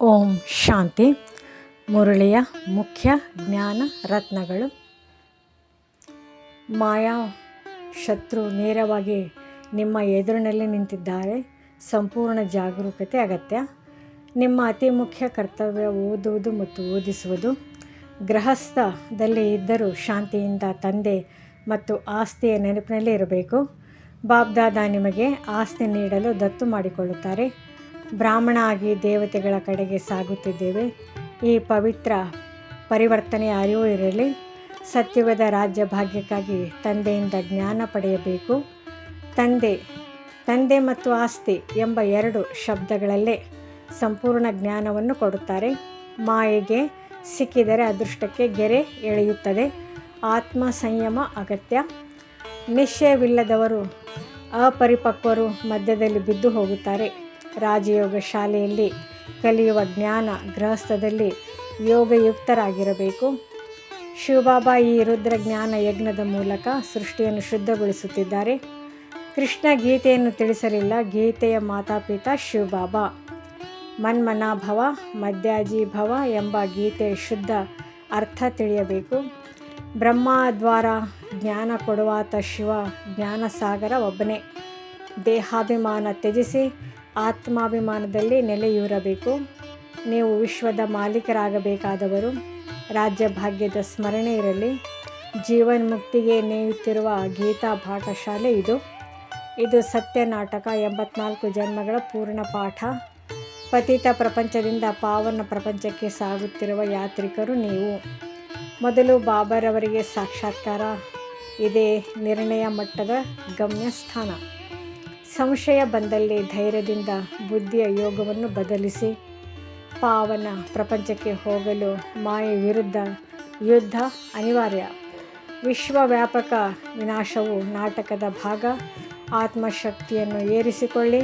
ಓಂ ಶಾಂತಿ. ಮುರಳಿಯ ಮುಖ್ಯ ಜ್ಞಾನ ರತ್ನಗಳು. ಮಾಯಾ ಶತ್ರು ನೇರವಾಗಿ ನಿಮ್ಮ ಎದುರಿನಲ್ಲಿ ನಿಂತಿದ್ದಾರೆ. ಸಂಪೂರ್ಣ ಜಾಗರೂಕತೆ ಅಗತ್ಯ. ನಿಮ್ಮ ಅತಿ ಮುಖ್ಯ ಕರ್ತವ್ಯ ಓದುವುದು ಮತ್ತು ಓದಿಸುವುದು. ಗೃಹಸ್ಥದಲ್ಲಿ ಇದ್ದರೂ ಶಾಂತಿಯಿಂದ ತಂದೆ ಮತ್ತು ಆಸ್ತಿಯ ನೆನಪಿನಲ್ಲಿ ಇರಬೇಕು. ಬಾಬ್ದಾದ ನಿಮಗೆ ಆಸ್ತಿ ನೀಡಲು ದತ್ತು ಮಾಡಿಕೊಳ್ಳುತ್ತಾರೆ. ಬ್ರಾಹ್ಮಣ ಆಗಿ ದೇವತೆಗಳ ಕಡೆಗೆ ಸಾಗುತ್ತಿದ್ದೇವೆ. ಈ ಪವಿತ್ರ ಪರಿವರ್ತನೆಯ ಅರಿವು ಇರಲಿ. ಸತ್ಯುಗದ ರಾಜ್ಯ ಭಾಗ್ಯಕ್ಕಾಗಿ ತಂದೆಯಿಂದ ಜ್ಞಾನ ಪಡೆಯಬೇಕು. ತಂದೆ ತಂದೆ ಮತ್ತು ಆಸ್ತಿ ಎಂಬ ಎರಡು ಶಬ್ದಗಳಲ್ಲೇ ಸಂಪೂರ್ಣ ಜ್ಞಾನವನ್ನು ಕೊಡುತ್ತಾರೆ. ಮಾಯೆಗೆ ಸಿಕ್ಕಿದರೆ ಅದೃಷ್ಟಕ್ಕೆ ಗೆರೆ ಎಳೆಯುತ್ತದೆ. ಆತ್ಮ ಸಂಯಮ ಅಗತ್ಯ. ನಿಶ್ಚಯವಿಲ್ಲದವರು ಅಪರಿಪಕ್ವರು ಮಧ್ಯದಲ್ಲಿ ಬಿದ್ದು ಹೋಗುತ್ತಾರೆ. ರಾಜಯೋಗ ಶಾಲೆಯಲ್ಲಿ ಕಲಿಯುವ ಜ್ಞಾನ ಗೃಹಸ್ಥದಲ್ಲಿ ಯೋಗಯುಕ್ತರಾಗಿರಬೇಕು. ಶಿವಬಾಬಾ ಈ ರುದ್ರ ಜ್ಞಾನ ಯಜ್ಞದ ಮೂಲಕ ಸೃಷ್ಟಿಯನ್ನು ಶುದ್ಧಗೊಳಿಸುತ್ತಿದ್ದಾರೆ. ಕೃಷ್ಣ ಗೀತೆಯನ್ನು ತಿಳಿಸಲಿಲ್ಲ. ಗೀತೆಯ ಮಾತಾಪಿತ ಶಿವಬಾಬಾ. ಮನ್ಮನಾಭವ ಮದ್ಯಾಜಿ ಭವ ಎಂಬ ಗೀತೆಯ ಶುದ್ಧ ಅರ್ಥ ತಿಳಿಯಬೇಕು. ಬ್ರಹ್ಮ ದ್ವಾರ ಜ್ಞಾನ ಕೊಡುವಾತ ಶಿವ, ಜ್ಞಾನಸಾಗರ ಒಬ್ಬನೇ. ದೇಹಾಭಿಮಾನ ತ್ಯಜಿಸಿ ಆತ್ಮಾಭಿಮಾನದಲ್ಲಿ ನೆಲೆಯೂರಬೇಕು. ನೀವು ವಿಶ್ವದ ಮಾಲೀಕರಾಗಬೇಕಾದವರು, ರಾಜ್ಯ ಭಾಗ್ಯದ ಸ್ಮರಣೆ ಇರಲಿ. ಜೀವನ್ಮುಕ್ತಿಗೆ ನೇಯುತ್ತಿರುವ ಗೀತಾ ಪಾಠಶಾಲೆ ಇದು. ಇದು ಸತ್ಯ ನಾಟಕ ಎಂಬತ್ನಾಲ್ಕು ಜನ್ಮಗಳ ಪೂರ್ಣ ಪಾಠ. ಪತಿತ ಪ್ರಪಂಚದಿಂದ ಪಾವನ ಪ್ರಪಂಚಕ್ಕೆ ಸಾಗುತ್ತಿರುವ ಯಾತ್ರಿಕರು ನೀವು. ಮೊದಲು ಬಾಬರವರಿಗೆ ಸಾಕ್ಷಾತ್ಕಾರ. ಇದೇ ನಿರ್ಣಯ ಮಟ್ಟದ ಗಮ್ಯಸ್ಥಾನ. ಸಂಶಯ ಬಂದಲ್ಲಿ ಧೈರ್ಯದಿಂದ ಬುದ್ಧಿಯ ಯೋಗವನ್ನು ಬದಲಿಸಿ ಪಾವನ ಪ್ರಪಂಚಕ್ಕೆ ಹೋಗಲು ಮಾಯೆ ವಿರುದ್ಧ ಯುದ್ಧ ಅನಿವಾರ್ಯ. ವಿಶ್ವವ್ಯಾಪಕ ವಿನಾಶವು ನಾಟಕದ ಭಾಗ. ಆತ್ಮಶಕ್ತಿಯನ್ನು ಏರಿಸಿಕೊಳ್ಳಿ.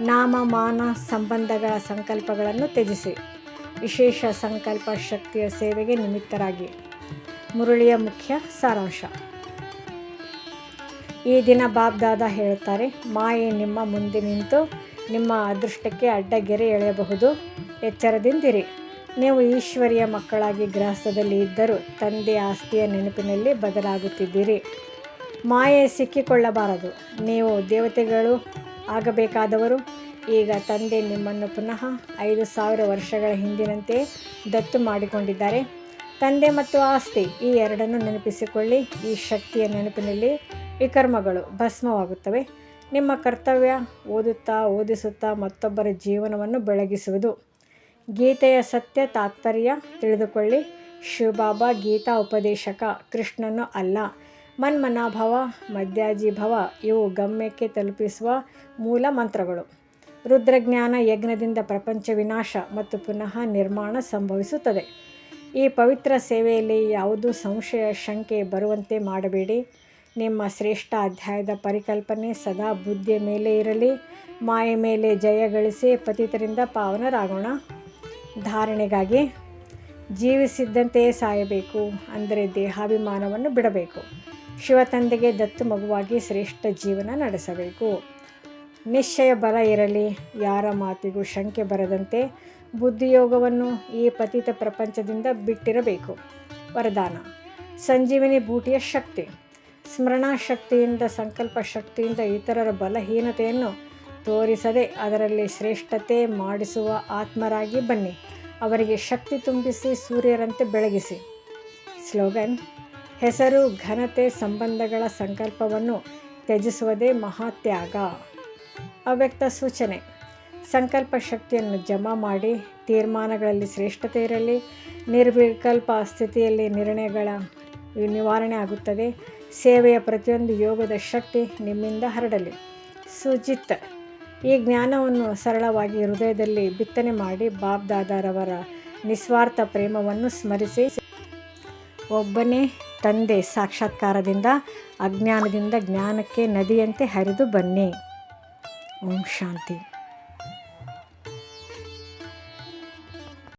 ನಾಮ, ಮಾನ, ಸಂಬಂಧಗಳ ಸಂಕಲ್ಪಗಳನ್ನು ತ್ಯಜಿಸಿ. ವಿಶೇಷ ಸಂಕಲ್ಪ ಶಕ್ತಿಯ ಸೇವೆಗೆ ನಿಮಿತ್ತರಾಗಿ. ಮುರಳಿಯ ಮುಖ್ಯ ಸಾರಾಂಶ. ಈ ದಿನ ಬಾಬ್ದಾದ ಹೇಳುತ್ತಾರೆ ಮಾಯೆ ನಿಮ್ಮ ಮುಂದೆ ನಿಂತು ನಿಮ್ಮ ಅದೃಷ್ಟಕ್ಕೆ ಅಡ್ಡಗೆರೆ ಎಳೆಯಬಹುದು. ಎಚ್ಚರದಿಂದಿರಿ. ನೀವು ಈಶ್ವರಿಯ ಮಕ್ಕಳಾಗಿ ಗೃಹಸ್ಥದಲ್ಲಿ ಇದ್ದರೂ ತಂದೆ ಆಸ್ತಿಯ ನೆನಪಿನಲ್ಲಿ ಬದಲಾಗುತ್ತಿದ್ದೀರಿ. ಮಾಯೆ ಸಿಕ್ಕಿಕೊಳ್ಳಬಾರದು. ನೀವು ದೇವತೆಗಳು ಆಗಬೇಕಾದವರು. ಈಗ ತಂದೆ ನಿಮ್ಮನ್ನು ಪುನಃ ಐದು ಸಾವಿರ ವರ್ಷಗಳ ಹಿಂದಿನಂತೆ ದತ್ತು ಮಾಡಿಕೊಂಡಿದ್ದಾರೆ. ತಂದೆ ಮತ್ತು ಆಸ್ತಿ, ಈ ಎರಡನ್ನು ನೆನಪಿಸಿಕೊಳ್ಳಿ. ಈ ಶಕ್ತಿಯ ನೆನಪಿನಲ್ಲಿ ವಿಕರ್ಮಗಳು ಭಸ್ಮವಾಗುತ್ತವೆ. ನಿಮ್ಮ ಕರ್ತವ್ಯ ಓದುತ್ತಾ ಓದಿಸುತ್ತಾ ಮತ್ತೊಬ್ಬರ ಜೀವನವನ್ನು ಬೆಳಗಿಸುವುದು. ಗೀತೆಯ ಸತ್ಯ ತಾತ್ಪರ್ಯ ತಿಳಿದುಕೊಳ್ಳಿ. ಶಿವಬಾಬಾ ಗೀತಾ ಉಪದೇಶಕ ಕೃಷ್ಣನು ಅಲ್ಲ. ಮನ್ಮನಾಭವ ಮಧ್ಯಾಜಿಭವ ಇವು ಗಮ್ಯಕ್ಕೆ ತಲುಪಿಸುವ ಮೂಲ ಮಂತ್ರಗಳು. ರುದ್ರಜ್ಞಾನ ಯಜ್ಞದಿಂದ ಪ್ರಪಂಚ ವಿನಾಶ ಮತ್ತು ಪುನಃ ನಿರ್ಮಾಣ ಸಂಭವಿಸುತ್ತದೆ. ಈ ಪವಿತ್ರ ಸೇವೆಯಲ್ಲಿ ಯಾವುದೂ ಸಂಶಯ, ಶಂಕೆ ಬರುವಂತೆ ಮಾಡಬೇಡಿ. ನಿಮ್ಮ ಶ್ರೇಷ್ಠ ಅಧ್ಯಾಯದ ಪರಿಕಲ್ಪನೆ ಸದಾ ಬುದ್ಧಿಯ ಮೇಲೆ ಇರಲಿ, ಮಾಯ ಮೇಲೆ ಜಯ ಗಳಿಸಿ ಪತಿತರಿಂದ ಪಾವನರಾಗೋಣ. ಧಾರಣೆಗಾಗಿ ಜೀವಿಸಿದ್ದಂತೆಯೇ ಸಾಯಬೇಕು, ಅಂದರೆ ದೇಹಾಭಿಮಾನವನ್ನು ಬಿಡಬೇಕು. ಶಿವತಂದೆಗೆ ದತ್ತು ಮಗುವಾಗಿ ಶ್ರೇಷ್ಠ ಜೀವನ ನಡೆಸಬೇಕು. ನಿಶ್ಚಯ ಬಲ ಇರಲಿ, ಯಾರ ಮಾತಿಗೂ ಶಂಕೆ ಬರದಂತೆ ಬುದ್ಧಿಯೋಗವನ್ನು ಈ ಪತಿತ ಪ್ರಪಂಚದಿಂದ ಬಿಟ್ಟಿರಬೇಕು. ವರದಾನ, ಸಂಜೀವಿನಿ ಬೂಟಿಯ ಶಕ್ತಿ. ಸ್ಮರಣಾ ಶಕ್ತಿಯಿಂದ ಸಂಕಲ್ಪ ಶಕ್ತಿಯಿಂದ ಇತರರ ಬಲಹೀನತೆಯನ್ನು ತೋರಿಸದೆ ಅದರಲ್ಲಿ ಶ್ರೇಷ್ಠತೆ ಮಾಡಿಸುವ ಆತ್ಮರಾಗಿ ಬನ್ನಿ. ಅವರಿಗೆ ಶಕ್ತಿ ತುಂಬಿಸಿ, ಸೂರ್ಯರಂತೆ ಬೆಳಗಿಸಿ. ಸ್ಲೋಗನ್, ಹೆಸರು, ಘನತೆ, ಸಂಬಂಧಗಳ ಸಂಕಲ್ಪವನ್ನು ತ್ಯಜಿಸುವುದೇ ಮಹಾತ್ಯಾಗ. ಅವ್ಯಕ್ತ ಸೂಚನೆ ಸಂಕಲ್ಪ ಶಕ್ತಿಯನ್ನು ಜಮಾ ಮಾಡಿ, ತೀರ್ಮಾನಗಳಲ್ಲಿ ಶ್ರೇಷ್ಠತೆ ಇರಲಿ, ನಿರ್ವಿಕಲ್ಪ ಸ್ಥಿತಿಯಲ್ಲಿ ನಿರ್ಣಯಗಳ ನಿವಾರಣೆ ಆಗುತ್ತದೆ. ಸೇವೆಯ ಪ್ರತಿಯೊಂದು ಯೋಗದ ಶಕ್ತಿ ನಿಮ್ಮಿಂದ ಹರಡಲಿ. ಸುಜಿತ್, ಈ ಜ್ಞಾನವನ್ನು ಸರಳವಾಗಿ ಹೃದಯದಲ್ಲಿ ಬಿತ್ತನೆ ಮಾಡಿ ಬಾಬ್ ದಾದಾರವರ ನಿಸ್ವಾರ್ಥ ಪ್ರೇಮವನ್ನು ಸ್ಮರಿಸಿ. ಒಬ್ಬನೇ ತಂದೆ ಸಾಕ್ಷಾತ್ಕಾರದಿಂದ, ಅಜ್ಞಾನದಿಂದ ಜ್ಞಾನಕ್ಕೆ ನದಿಯಂತೆ ಹರಿದು ಬನ್ನಿ. ಓಂ ಶಾಂತಿ.